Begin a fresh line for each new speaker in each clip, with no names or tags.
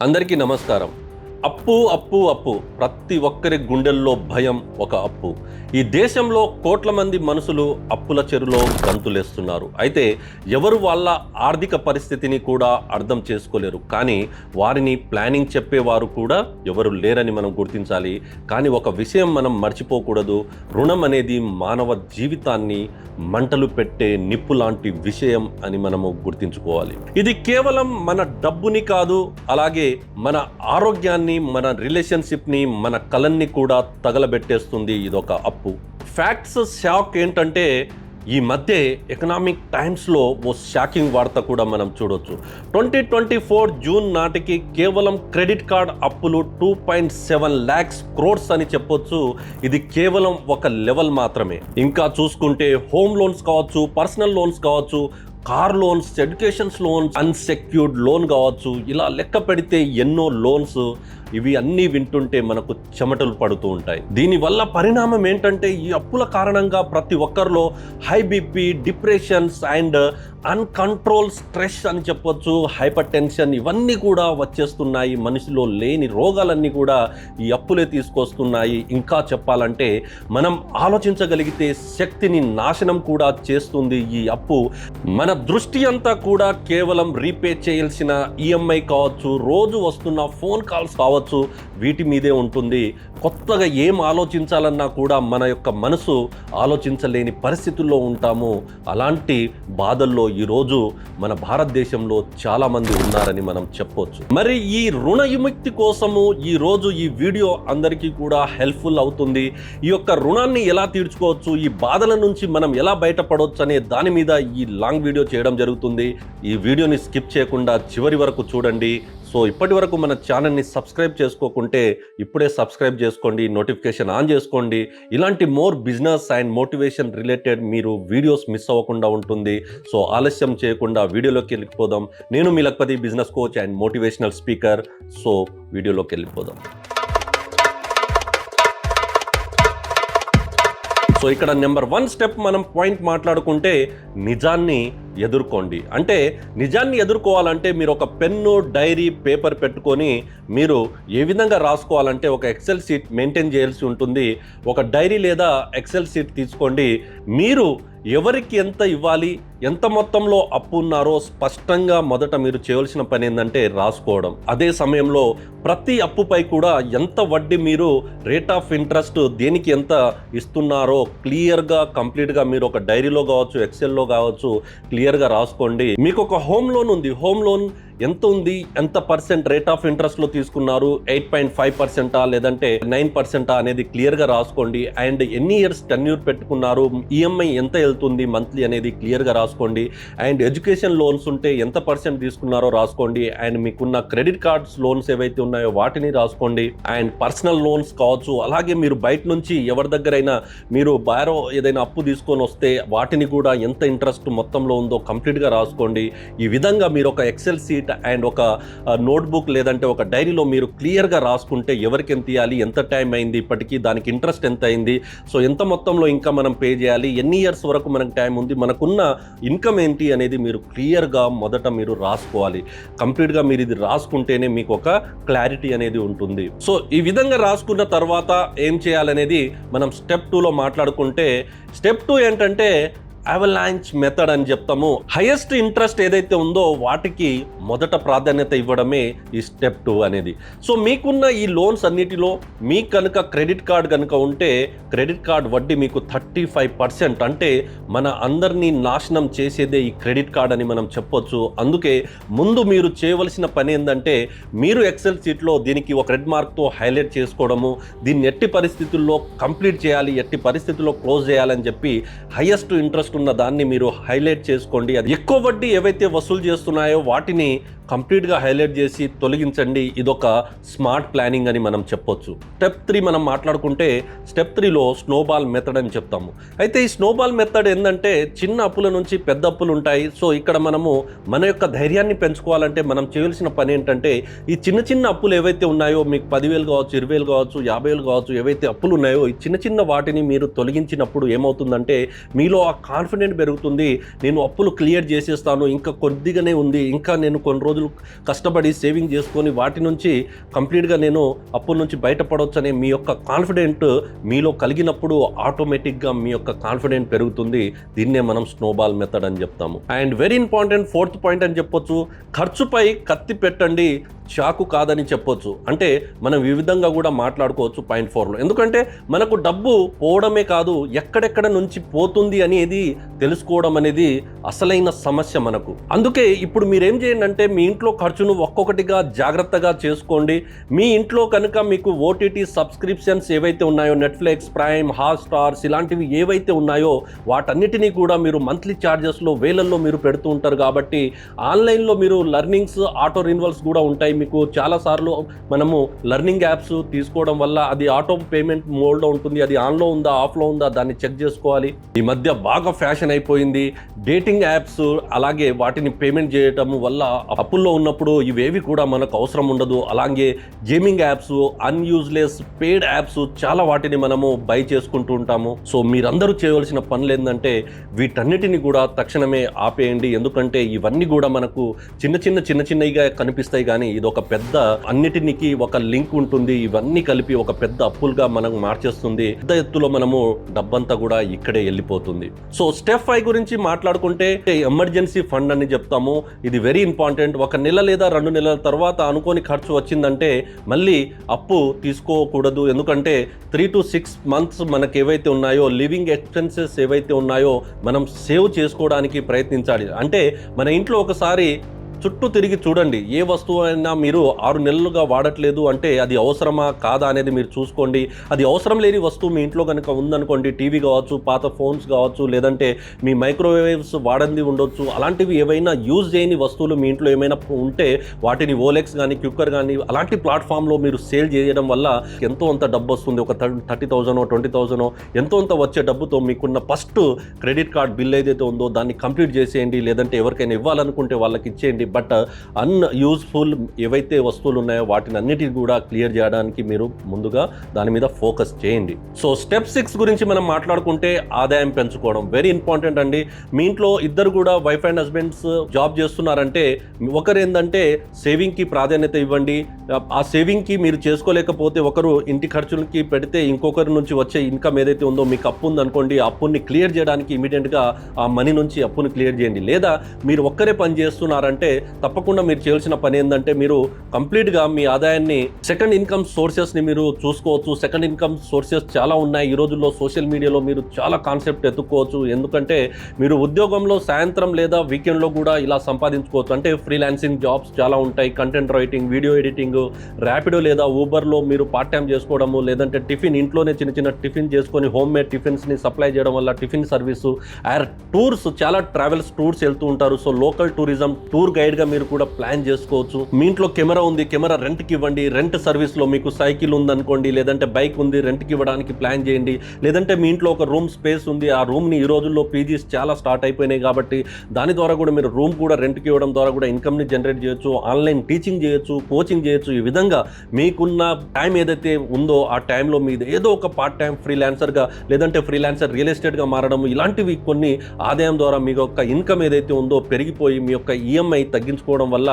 అందరికీ నమస్కారం. అప్పు అప్పు అప్పు. ప్రతి ఒక్కరి గుండెల్లో భయం ఒక అప్పు. ఈ దేశంలో కోట్ల మంది మనుషులు అప్పుల చెరులో గంతులేస్తున్నారు. అయితే ఎవరు వాళ్ళ ఆర్థిక పరిస్థితిని కూడా అర్థం చేసుకోలేరు. కానీ వారిని ప్లానింగ్ చెప్పేవారు కూడా ఎవరు లేరని మనం గుర్తించాలి. కానీ ఒక విషయం మనం మర్చిపోకూడదు. రుణం అనేది మానవ జీవితాన్ని మంటలు పెట్టే నిప్పు లాంటి విషయం అని మనము గుర్తించుకోవాలి. ఇది కేవలం మన డబ్బుని కాదు అలాగే మన ఆరోగ్యాన్ని మన రిలేషన్షిప్ని మన కలన్ని కూడా తగలబెట్టేస్తుంది ఇదొక అప్పు. ఫ్యాక్ట్స్ షాక్ ఏంటంటే ఈ మధ్య ఎకనామిక్ టైమ్స్లో ఓ షాకింగ్ వార్త కూడా మనం చూడొచ్చు. ట్వంటీ ట్వంటీ ఫోర్ జూన్ నాటికి కేవలం క్రెడిట్ కార్డ్ అప్పులు two point seven lakhs crores అని చెప్పొచ్చు. ఇది కేవలం ఒక లెవెల్ మాత్రమే. ఇంకా చూసుకుంటే హోమ్ లోన్స్ కావచ్చు పర్సనల్ లోన్స్ కావచ్చు car loans educations loans unsecured loan కావచ్చు ఇలా లెక్క పెడితే ఎన్నో లోన్స్ ఇవి అన్నీ వింటుంటే మనకు చెమటలు పడుతూ ఉంటాయి. దీనివల్ల పరిణామం ఏంటంటే ఈ అప్పుల కారణంగా ప్రతి ఒక్కరిలో high BP depressions and uncontrol stress అని చెప్పొచ్చు హైపర్ టెన్షన్ ఇవన్నీ కూడా వచ్చేస్తున్నాయి. మనిషిలో లేని రోగాలన్నీ కూడా ఈ అప్పులే తీసుకొస్తున్నాయి. ఇంకా చెప్పాలంటే మనం ఆలోచించగలిగితే శక్తిని నాశనం కూడా చేస్తుంది ఈ అప్పు. మన దృష్టి అంతా కూడా కేవలం రీపే చేయాల్సిన ఈఎంఐ కావచ్చు రోజు వస్తున్న ఫోన్ కాల్స్ కావచ్చు వీటి మీదే ఉంటుంది. కొత్తగా ఏం ఆలోచించాలన్నా కూడా మన యొక్క మనసు ఆలోచించలేని పరిస్థితుల్లో ఉంటాము. అలాంటి బాధల్లో ఈరోజు మన భారతదేశంలో చాలామంది ఉన్నారని మనం చెప్పొచ్చు. మరి ఈ రుణ విముక్తి కోసము ఈ రోజు ఈ వీడియో అందరికీ కూడా హెల్ప్ఫుల్ అవుతుంది. ఈ యొక్క రుణాన్ని ఎలా తీర్చుకోవచ్చు ఈ బాధల నుంచి మనం ఎలా బయటపడవచ్చు అనే దాని మీద ఈ లాంగ్ వీడియో చేయడం జరుగుతుంది. ఈ వీడియోని స్కిప్ చేయకుండా చివరి వరకు చూడండి. సో ఇప్పటి వరకు మన ఛానల్ని సబ్స్క్రైబ్ చేసుకోకుంటే ఇప్పుడే సబ్స్క్రైబ్ చేసుకోండి నోటిఫికేషన్ ఆన్ చేసుకోండి. ఇలాంటి more business and motivation related మీరు వీడియోస్ మిస్ అవ్వకుండా ఉంటుంది. సో ఆలస్యం చేయకుండా వీడియోలోకి వెళ్ళిపోదాం. నేను మీ lakhpati business coach and motivational speaker. So వీడియోలోకి వెళ్ళిపోదాం. సో ఇక్కడ నెంబర్ వన్ స్టెప్ మనం పాయింట్ మాట్లాడుకుంటే నిజాన్ని ఎదుర్కోండి. అంటే నిజాన్ని ఎదుర్కోవాలంటే మీరు ఒక పెన్ను డైరీ పేపర్ పెట్టుకొని మీరు ఏ విధంగా రాసుకోవాలంటే ఒక ఎక్సెల్ షీట్ మెయింటైన్ చేయాల్సి ఉంటుంది. ఒక డైరీ లేదా ఎక్సెల్ షీట్ తీసుకోండి. మీరు ఎవరికి ఎంత ఇవ్వాలి ఎంత మొత్తంలో అప్పు ఉన్నారో స్పష్టంగా మొదట మీరు చేయవలసిన పని ఏంటంటే రాసుకోవడం. అదే సమయంలో ప్రతి అప్పుపై కూడా ఎంత వడ్డీ మీరు రేట్ ఆఫ్ ఇంట్రెస్ట్ దేనికి ఎంత ఇస్తున్నారో క్లియర్గా కంప్లీట్గా మీరు ఒక డైరీలో కావచ్చు ఎక్సెల్లో కావచ్చు క్లియర్గా రాసుకోండి. మీకు ఒక హోమ్ లోన్ ఉంది. హోమ్ లోన్ ఎంత ఉంది? ఎంత పర్సెంట్ రేట్ ఆఫ్ ఇంట్రెస్ట్లో తీసుకున్నారు? ఎయిట్ పాయింట్ ఫైవ్ పర్సెంటా లేదంటే నైన్ పర్సెంటా అనేది క్లియర్గా రాసుకోండి. అండ్ ఎన్ని ఇయర్స్ టెన్యూర్ పెట్టుకున్నారు? ఈఎంఐ ఎంత వెళ్తుంది మంత్లీ అనేది క్లియర్గా రాసుకోండి. అండ్ ఎడ్యుకేషన్ లోన్స్ ఉంటే ఎంత పర్సెంట్ తీసుకున్నారో రాసుకోండి. అండ్ మీకున్న క్రెడిట్ కార్డ్స్ లోన్స్ ఏవైతే ఉన్నాయో వాటిని రాసుకోండి. అండ్ పర్సనల్ లోన్స్ కావచ్చు. అలాగే మీరు బయట నుంచి ఎవరి దగ్గరైనా మీరు బారో ఏదైనా అప్పు తీసుకొని వస్తే వాటిని కూడా ఎంత ఇంట్రెస్ట్ మొత్తంలో ఉందో కంప్లీట్గా రాసుకోండి. ఈ విధంగా మీరు ఒక ఎక్సెల్ సీట్ అండ్ ఒక నోట్బుక్ లేదంటే ఒక డైరీలో మీరు క్లియర్గా రాసుకుంటే ఎవరికి ఎంత ఇవ్వాలి ఎంత టైం అయింది ఇప్పటికీ దానికి ఇంట్రెస్ట్ ఎంత అయింది సో ఎంత మొత్తంలో ఇంకా మనం పే చేయాలి ఎన్ని ఇయర్స్ వరకు మనకు టైం ఉంది మనకున్న ఇన్కమ్ ఏంటి అనేది మీరు క్లియర్గా మొదట మీరు రాసుకోవాలి. కంప్లీట్గా మీరు ఇది రాసుకుంటేనే మీకు ఒక క్లారిటీ అనేది ఉంటుంది. సో ఈ విధంగా రాసుకున్న తర్వాత ఏం చేయాలనేది మనం స్టెప్ టూలో మాట్లాడుకుంటే స్టెప్ టూ ఏంటంటే అవలాంచ్ మెథడ్ అని చెప్తాము. హైయెస్ట్ ఇంట్రెస్ట్ ఏదైతే ఉందో వాటికి మొదట ప్రాధాన్యత ఇవ్వడమే ఈ స్టెప్ టూ అనేది. సో మీకున్న ఈ లోన్స్ అన్నిటిలో మీకు కనుక క్రెడిట్ కార్డ్ కనుక ఉంటే క్రెడిట్ కార్డ్ వడ్డీ మీకు థర్టీ ఫైవ్ పర్సెంట్ అంటే మన అందరినీ నాశనం చేసేదే ఈ క్రెడిట్ కార్డ్ అని మనం చెప్పొచ్చు. అందుకే ముందు మీరు చేయవలసిన పని ఏంటంటే మీరు ఎక్సెల్ సీట్లో దీనికి ఒక రెడ్ మార్క్తో హైలైట్ చేసుకోవడము దీన్ని ఎట్టి పరిస్థితుల్లో కంప్లీట్ చేయాలి ఎట్టి పరిస్థితుల్లో క్లోజ్ చేయాలని చెప్పి హైయెస్ట్ ఇంట్రెస్ట్ ఉన్న దాన్ని మీరు హైలైట్ చేసుకోండి. అది ఎక్కువ వడ్డీ ఏవైతే వసూలు చేస్తున్నాయో వాటిని కంప్లీట్గా హైలైట్ చేసి తొలగించండి. ఇదొక స్మార్ట్ ప్లానింగ్ అని మనం చెప్పొచ్చు. స్టెప్ త్రీ మనం మాట్లాడుకుంటే స్టెప్ త్రీలో స్నోబాల్ మెథడ్ అని చెప్తాము. అయితే ఈ స్నోబాల్ మెథడ్ ఏంటంటే చిన్న అప్పుల నుంచి పెద్ద అప్పులు ఉంటాయి. సో ఇక్కడ మనము మన యొక్క ధైర్యాన్ని పెంచుకోవాలంటే మనం చేయవలసిన పని ఏంటంటే ఈ చిన్న చిన్న అప్పులు ఏవైతే ఉన్నాయో మీకు పదివేలు కావచ్చు ఇరవై వేలు కావచ్చు యాభై వేలు కావచ్చు ఏవైతే అప్పులు ఉన్నాయో ఈ చిన్న చిన్న వాటిని మీరు తొలగించినప్పుడు ఏమవుతుందంటే మీలో ఆ కాన్ఫిడెంట్ పెరుగుతుంది. నేను అప్పులు క్లియర్ చేసేస్తాను. ఇంకా కొద్దిగానే ఉంది. ఇంకా నేను కొన్ని రోజులు రోజులు కష్టపడి సేవింగ్ చేసుకొని వాటి నుంచి కంప్లీట్గా నేను అప్పుల నుంచి బయటపడవచ్చు అనే మీ యొక్క కాన్ఫిడెంట్ మీలో కలిగినప్పుడు ఆటోమేటిక్గా మీ యొక్క కాన్ఫిడెంట్ పెరుగుతుంది. దీన్నే మనం స్నోబాల్ మెథడ్ అని చెప్తాము. And very important fourth point అని చెప్పొచ్చు. ఖర్చుపై కత్తి పెట్టండి. షాకు కాదని చెప్పొచ్చు. అంటే మనం ఈ విధంగా కూడా మాట్లాడుకోవచ్చు పాయింట్ ఫోర్లో. ఎందుకంటే మనకు డబ్బు పోవడమే కాదు ఎక్కడెక్కడ నుంచి పోతుంది అనేది తెలుసుకోవడం అనేది అసలైన సమస్య మనకు. అందుకే ఇప్పుడు మీరేం చేయండి అంటే మీ ఇంట్లో ఖర్చును ఒక్కొక్కటిగా జాగ్రత్తగా చేసుకోండి. మీ ఇంట్లో కనుక మీకు ఓటీటీ సబ్స్క్రిప్షన్స్ ఏవైతే ఉన్నాయో నెట్ఫ్లిక్స్ ప్రైమ్ హాట్ స్టార్స్ ఇలాంటివి ఏవైతే ఉన్నాయో వాటన్నిటినీ కూడా మీరు మంత్లీ ఛార్జెస్లో వేలల్లో మీరు పెడుతూ ఉంటారు కాబట్టి ఆన్లైన్లో మీరు లర్నింగ్స్ ఆటో రిన్వల్స్ కూడా ఉంటాయి. మీకు చాలాసార్లు మనము లర్నింగ్ యాప్స్ తీసుకోవడం వల్ల అది ఆటో పేమెంట్ మోడ్లో ఉంటుంది అది ఆన్లో ఉందా ఆఫ్లో ఉందా దాన్ని చెక్ చేసుకోవాలి. ఈ మధ్య బాగా ఫ్యాషన్ అయిపోయింది. డేటింగ్ యాప్స్ అలాగే వాటిని పేమెంట్ చేయటం వల్ల అప్పుల్లో ఉన్నప్పుడు ఇవేవి కూడా మనకు అవసరం ఉండదు. అలాగే gaming apps and useless paid apps చాలా వాటిని మనము బై చేసుకుంటూ ఉంటాము. సో మీరందరూ చేయవలసిన పనులు ఏంటంటే వీటన్నిటిని కూడా తక్షణమే ఆపేయండి. ఎందుకంటే ఇవన్నీ కూడా మనకు చిన్న చిన్న చిన్న చిన్నగా కనిపిస్తాయి. కానీ ఇది ఒక పెద్ద అన్నిటినికి ఒక లింక్ ఉంటుంది. ఇవన్నీ కలిపి ఒక పెద్ద అప్పులుగా మనం మార్చేస్తుంది. పెద్ద ఎత్తులో మనము డబ్బంతా కూడా ఇక్కడే వెళ్ళిపోతుంది. సో స్టెప్ ఫైవ్ గురించి మాట్లాడుకుంటే ఎమర్జెన్సీ ఫండ్ అని చెప్తాము. ఇది వెరీ ఇంపార్టెంట్. ఒక నెల లేదా రెండు నెలల తర్వాత అనుకోని ఖర్చు వచ్చిందంటే మళ్ళీ అప్పు తీసుకోకూడదు. ఎందుకంటే త్రీ టు సిక్స్ మంత్స్ మనకి ఏవైతే ఉన్నాయో లివింగ్ ఎక్స్పెన్సెస్ ఏవైతే ఉన్నాయో మనం సేవ్ చేసుకోవడానికి ప్రయత్నించాలి. అంటే మన ఇంట్లో ఒకసారి చుట్టూ తిరిగి చూడండి. ఏ వస్తువు అయినా మీరు ఆరు నెలలుగా వాడట్లేదు అంటే అది అవసరమా? కాదా అనేది మీరు చూసుకోండి. అది అవసరం లేని వస్తువు మీ ఇంట్లో కనుక ఉందనుకోండి. టీవీ కావచ్చు పాత ఫోన్స్ కావచ్చు లేదంటే మీ మైక్రోవేవ్స్ వాడంది ఉండొచ్చు. అలాంటివి ఏవైనా యూజ్ చేయని వస్తువులు మీ ఇంట్లో ఏమైనా ఉంటే వాటిని ఓలెక్స్ కానీ క్యూకర్ కానీ అలాంటి ప్లాట్ఫామ్లో మీరు సేల్ చేయడం వల్ల ఎంతో అంత డబ్బు వస్తుంది. ఒక థర్టీ థౌజండ్ ట్వంటీ థౌజండ్ ఎంతో అంత వచ్చే డబ్బుతో మీకున్న ఫస్ట్ క్రెడిట్ కార్డ్ బిల్ ఏదైతే ఉందో దాన్ని కంప్లీట్ చేసేయండి. లేదంటే ఎవరికైనా ఇవ్వాలనుకుంటే వాళ్ళకి ఇచ్చేయండి. బట్ అన్ యూస్ఫుల్ ఏవైతే వస్తువులు ఉన్నాయో వాటిని అన్నిటిని కూడా క్లియర్ చేయడానికి మీరు ముందుగా దాని మీద ఫోకస్ చేయండి. సో స్టెప్ సిక్స్ గురించి మనం మాట్లాడుకుంటే ఆదాయం పెంచుకోవడం వెరీ ఇంపార్టెంట్ అండి. మీ ఇంట్లో ఇద్దరు కూడా వైఫ్ అండ్ హస్బెండ్స్ జాబ్ చేస్తున్నారంటే ఒకరు ఏంటంటే సేవింగ్కి ప్రాధాన్యత ఇవ్వండి. ఆ సేవింగ్కి మీరు చేసుకోలేకపోతే ఒకరు ఇంటి ఖర్చులకి పెడితే ఇంకొకరి నుంచి వచ్చే ఇన్కమ్ ఏదైతే ఉందో మీకు అప్పు ఉందనుకోండి అప్పుని క్లియర్ చేయడానికి ఇమీడియట్గా ఆ మనీ నుంచి అప్పుని క్లియర్ చేయండి. లేదా మీరు ఒక్కరే పని చేస్తున్నారంటే తప్పకుండా మీరు చేయాల్సిన పని ఏంటంటే మీరు కంప్లీట్గా మీ ఆదాయాన్ని సెకండ్ ఇన్కమ్ సోర్సెస్ని మీరు చూసుకోవచ్చు. సెకండ్ ఇన్కమ్ సోర్సెస్ చాలా ఉన్నాయి. ఈ రోజుల్లో సోషల్ మీడియాలో మీరు చాలా కాన్సెప్ట్ ఎత్తుక్కోవచ్చు ఎందుకంటే మీరు ఉద్యోగంలో సాయంత్రం లేదా వీకెండ్లో కూడా ఇలా సంపాదించుకోవచ్చు. అంటే ఫ్రీలాన్సింగ్ జాబ్స్ చాలా ఉంటాయి. Content writing video editing Rapido లేదా ఊబర్లో మీరు పార్ట్ టైం చేసుకోవడము లేదంటే టిఫిన్ ఇంట్లోనే చిన్న చిన్న టిఫిన్ చేసుకొని హోమ్ మేడ్ టిఫిన్స్ని సప్లై చేయడం వల్ల టిఫిన్ సర్వీసు ఆర్ టూర్స్ చాలా ట్రావెల్స్ టూర్స్ వెళ్తూ ఉంటారు. So local tourism tour guide గైడ్గా మీరు కూడా ప్లాన్ చేసుకోవచ్చు. మీ ఇంట్లో కెమెరా ఉంది కెమెరా రెంట్కి ఇవ్వండి. రెంట్ సర్వీస్లో మీకు సైకిల్ ఉందనుకోండి లేదంటే బైక్ ఉంది రెంట్కి ఇవ్వడానికి ప్లాన్ చేయండి. లేదంటే మీ ఇంట్లో ఒక రూమ్ స్పేస్ ఉంది ఆ రూమ్ని ఈ రోజుల్లో పీజీస్ చాలా స్టార్ట్ అయిపోయినాయి కాబట్టి దాని ద్వారా కూడా మీరు రూమ్ కూడా రెంట్కి ఇవ్వడం ద్వారా కూడా ఇన్కమ్ని జనరేట్ చేయొచ్చు ఆన్లైన్ టీచింగ్ చేయొచ్చు కోచింగ్ చేయొచ్చు. ఈ విధంగా మీకున్న టైం ఏదైతే ఉందో ఆ టైంలో మీద ఏదో ఒక పార్ట్ టైం ఫ్రీలాన్సర్గా లేదంటే ఫ్రీలాన్సర్ రియల్ ఎస్టేట్గా మారడం ఇలాంటివి కొన్ని ఆదాయం ద్వారా మీ యొక్క ఇన్కమ్ ఏదైతే ఉందో పెరిగిపోయి మీ యొక్క ఈఎంఐ తగ్గించుకోవడం వల్ల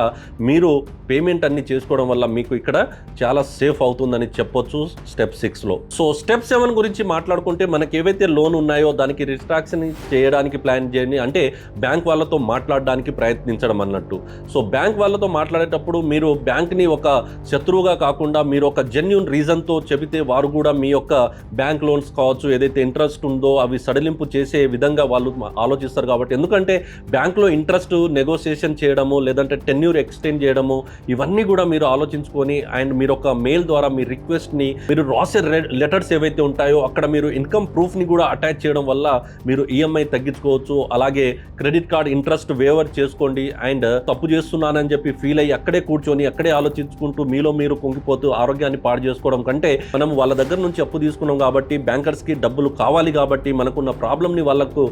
మీరు పేమెంట్ అన్ని చేసుకోవడం వల్ల మీకు ఇక్కడ చాలా సేఫ్ అవుతుందని చెప్పొచ్చు స్టెప్ సిక్స్లో సో స్టెప్ సెవెన్ గురించి మాట్లాడుకుంటే మనకి ఏవైతే లోన్ ఉన్నాయో దానికి రిస్ట్రాక్షన్ చేయడానికి ప్లాన్ చేయండి. అంటే బ్యాంక్ వాళ్ళతో మాట్లాడడానికి ప్రయత్నించడం అన్నట్టు. సో బ్యాంక్ వాళ్ళతో మాట్లాడేటప్పుడు మీరు బ్యాంక్ని ఒక శత్రువుగా కాకుండా మీరు ఒక జెన్యున్ రీజన్తో చెబితే వారు కూడా మీ యొక్క బ్యాంక్ లోన్స్ కావచ్చు ఏదైతే ఇంట్రెస్ట్ ఉందో అవి సడలింపు చేసే విధంగా వాళ్ళు ఆలోచిస్తారు కాబట్టి. ఎందుకంటే బ్యాంక్లో ఇంట్రెస్ట్ నెగోసియేషన్ చేయడము లేదంటే టెన్యూర్ ఎక్స్టెండ్ చేయడము ఇవన్నీ కూడా మీరు ఆలోచించుకొని అండ్ మీరు ఒక మెయిల్ ద్వారా మీ రిక్వెస్ట్ని మీరు రాసే లెటర్స్ ఏవైతే ఉంటాయో అక్కడ మీరు ఇన్కమ్ ప్రూఫ్ని కూడా అటాచ్ చేయడం వల్ల మీరు ఈఎంఐ తగ్గించుకోవచ్చు. అలాగే క్రెడిట్ కార్డ్ ఇంట్రెస్ట్ వేవర్ చేసుకోండి. అండ్ తప్పు చేస్తున్నానని చెప్పి ఫీల్ అయ్యి అక్కడే కూర్చొని అక్కడే ఆలోచించుకుంటూ మీలో మీరు కుంగిపోతూ ఆరోగ్యాన్ని పాడు చేసుకోవడం కంటే మనం వాళ్ళ దగ్గర నుంచి అప్పు తీసుకున్నాం కాబట్టి బ్యాంకర్స్కి డబ్బులు కావాలి కాబట్టి మనకున్న ప్రాబ్లమ్ని వాళ్ళకు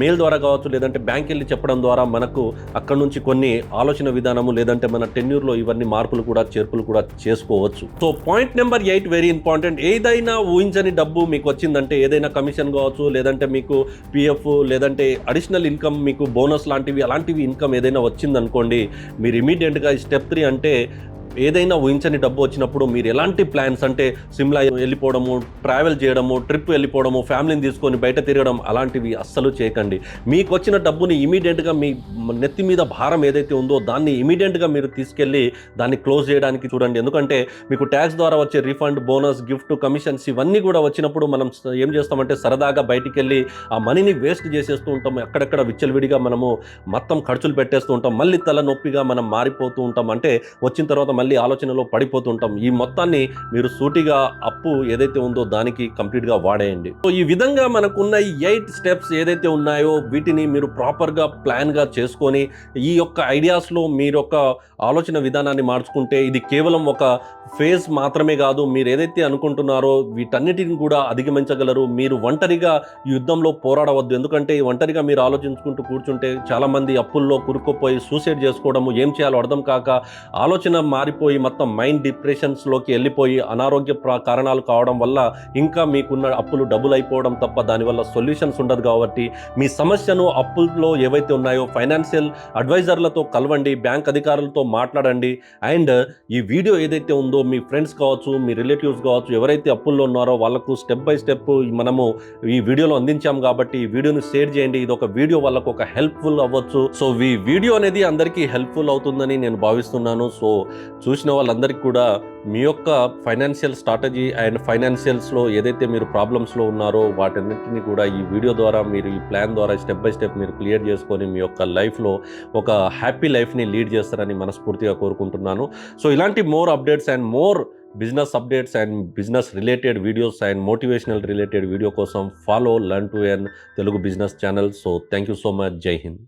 మెయిల్ ద్వారా కావచ్చు లేదంటే బ్యాంక్ వెళ్ళి చెప్పడం ద్వారా మనకు అక్కడ నుంచి కొన్ని ఆలోచన విధానము లేదంటే మన టెన్యూర్లో ఇవన్నీ మార్పులు కూడా చేర్పులు కూడా చేసుకోవచ్చు. So point number eight very important ఏదైనా ఊహించని డబ్బు మీకు వచ్చిందంటే ఏదైనా కమిషన్ కావచ్చు లేదంటే మీకు పిఎఫ్ లేదంటే అడిషనల్ ఇన్కమ్ మీకు బోనస్ లాంటివి అలాంటివి ఇన్కమ్ ఏదైనా వచ్చిందనుకోండి మీరు ఇమీడియట్గా స్టెప్ త్రీ అంటే ఏదైనా ఊహించని డబ్బు వచ్చినప్పుడు మీరు ఎలాంటి ప్లాన్స్ అంటే సిమ్లా వెళ్ళిపోవడము ట్రావెల్ చేయడము ట్రిప్ వెళ్ళిపోవడము ఫ్యామిలీని తీసుకొని బయట తిరగడం అలాంటివి అస్సలు చేయకండి. మీకు వచ్చిన డబ్బుని ఇమీడియట్గా మీ నెత్తి మీద భారం ఏదైతే ఉందో దాన్ని ఇమీడియట్గా మీరు తీసుకెళ్ళి దాన్ని క్లోజ్ చేయడానికి చూడండి. ఎందుకంటే మీకు ట్యాక్స్ ద్వారా వచ్చే రిఫండ్ బోనస్ గిఫ్ట్ కమిషన్స్ ఇవన్నీ కూడా వచ్చినప్పుడు మనం ఏం చేస్తామంటే సరదాగా బయటికి వెళ్ళి ఆ మనీని వేస్ట్ చేసేస్తూ ఉంటాం. అక్కడక్కడ విచ్చలవిడిగా మనము మొత్తం ఖర్చులు పెట్టేస్తూ ఉంటాం. మళ్ళీ తలనొప్పిగా మనం మారిపోతూ ఉంటాం. అంటే వచ్చిన తర్వాత మళ్ళీ ఆలోచనలో పడిపోతుంటాం. ఈ మొత్తాన్ని మీరు సూటిగా అప్పు ఏదైతే ఉందో దానికి కంప్లీట్గా వాడేయండి. సో ఈ విధంగా మనకున్న ఈ ఎయిట్ స్టెప్స్ ఏదైతే ఉన్నాయో వీటిని మీరు ప్రాపర్గా ప్లాన్గా చేసుకొని ఈ యొక్క ఐడియాస్లో మీరు యొక్క ఆలోచన విధానాన్ని మార్చుకుంటే ఇది కేవలం ఒక ఫేజ్ మాత్రమే కాదు మీరు ఏదైతే అనుకుంటున్నారో వీటన్నిటిని కూడా అధిగమించగలరు. మీరు ఒంటరిగా యుద్ధంలో పోరాడవద్దు. ఎందుకంటే ఒంటరిగా మీరు ఆలోచించుకుంటూ కూర్చుంటే చాలామంది అప్పుల్లో కురుక్కుపోయి సూసైడ్ చేసుకోవడము ఏం చేయాలో అర్థం కాక ఆలోచన మారిపోయి మొత్తం మైండ్ డిప్రెషన్స్లోకి వెళ్ళిపోయి అనారోగ్య ప్ర- కారణాలు కావడం వల్ల ఇంకా మీకున్న అప్పులు డబుల్ అయిపోవడం తప్ప దానివల్ల సొల్యూషన్స్ ఉండదు కాబట్టి మీ సమస్యను అప్పుల్లో ఏవైతే ఉన్నాయో ఫైనాన్షియల్ అడ్వైజర్లతో కలవండి బ్యాంక్ అధికారులతో మాట్లాడండి. అండ్ ఈ వీడియో ఏదైతే ఉందో మీ ఫ్రెండ్స్ కావచ్చు మీ రిలేటివ్స్ కావచ్చు ఎవరైతే అప్పుల్లో ఉన్నారో వాళ్ళకు స్టెప్ బై స్టెప్ మనము ఈ వీడియోలో అందించాం కాబట్టి ఈ వీడియోను షేర్ చేయండి. ఇది ఒక వీడియో వాళ్ళకు ఒక హెల్ప్ఫుల్ అవ్వచ్చు. సో ఈ వీడియో అనేది అందరికీ హెల్ప్ఫుల్ అవుతుందని నేను భావిస్తున్నాను. సో చూసిన వాళ్ళందరికీ కూడా మీ యొక్క ఫైనాన్షియల్ స్ట్రాటజీ అండ్ ఫైనాన్షియల్స్లో ఏదైతే మీరు ప్రాబ్లమ్స్లో ఉన్నారో వాటన్నింటినీ కూడా ఈ వీడియో ద్వారా మీరు ఈ ప్లాన్ ద్వారా స్టెప్ బై స్టెప్ మీరు క్లియర్ చేసుకొని మీ యొక్క లైఫ్లో ఒక హ్యాపీ లైఫ్ని లీడ్ చేస్తారని మనస్ఫూర్తిగా కోరుకుంటున్నాను. సో ఇలాంటి more updates and more business updates and business related videos and motivational related video కోసం follow learn to earn Telugu business channel. So thank you so much. Jai Hind.